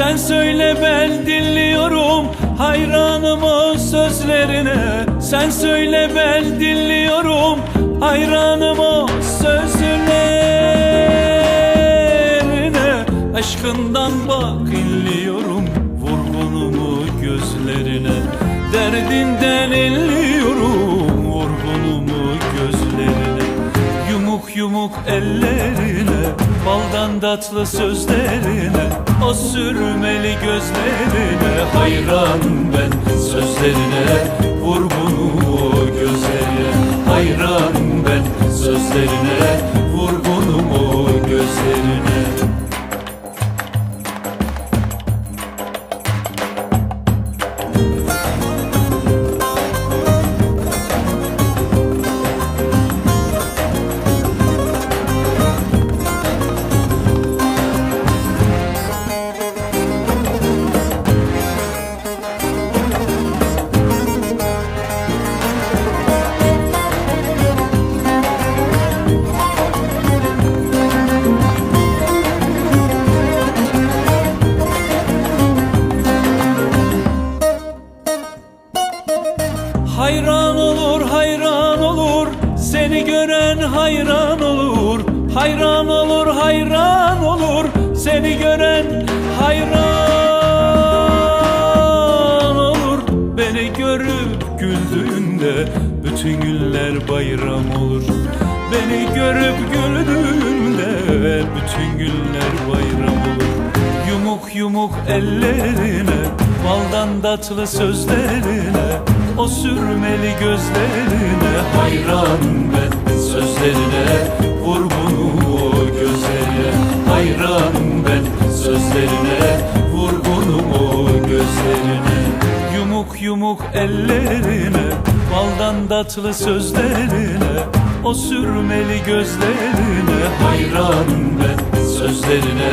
Sen söyle ben dinliyorum Hayranım o sözlerine. Sen söyle ben dinliyorum Hayranım o sözlerine. Aşkından bak inliyorum Vurgunumu gözlerine. Derdinden inliyorum Vurgunumu gözlerine. Yumuk yumuk ellerine Baldan tatlı sözlerine Sürmeli gözlerine Hayran ben sözlerine Vurgunumu Seni gören hayran olur. Hayran olur, hayran olur. Seni gören hayran olur. Beni görüp güldüğünde Bütün günler bayram olur. Beni görüp güldüğünde Bütün günler bayram olur. Yumuk yumuk ellerine Baldan tatlı sözlerine O sürmeli gözlerine Hayran ben sözlerine Vurgunumu gözlerine. Hayran ben sözlerine Vurgunumu gözlerine. Yumuk yumuk ellerine Baldan tatlı sözlerine O sürmeli gözlerine Hayran ben sözlerine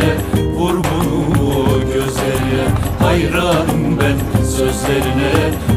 Vurgunumu gözlerine. Hayran ben sözlerine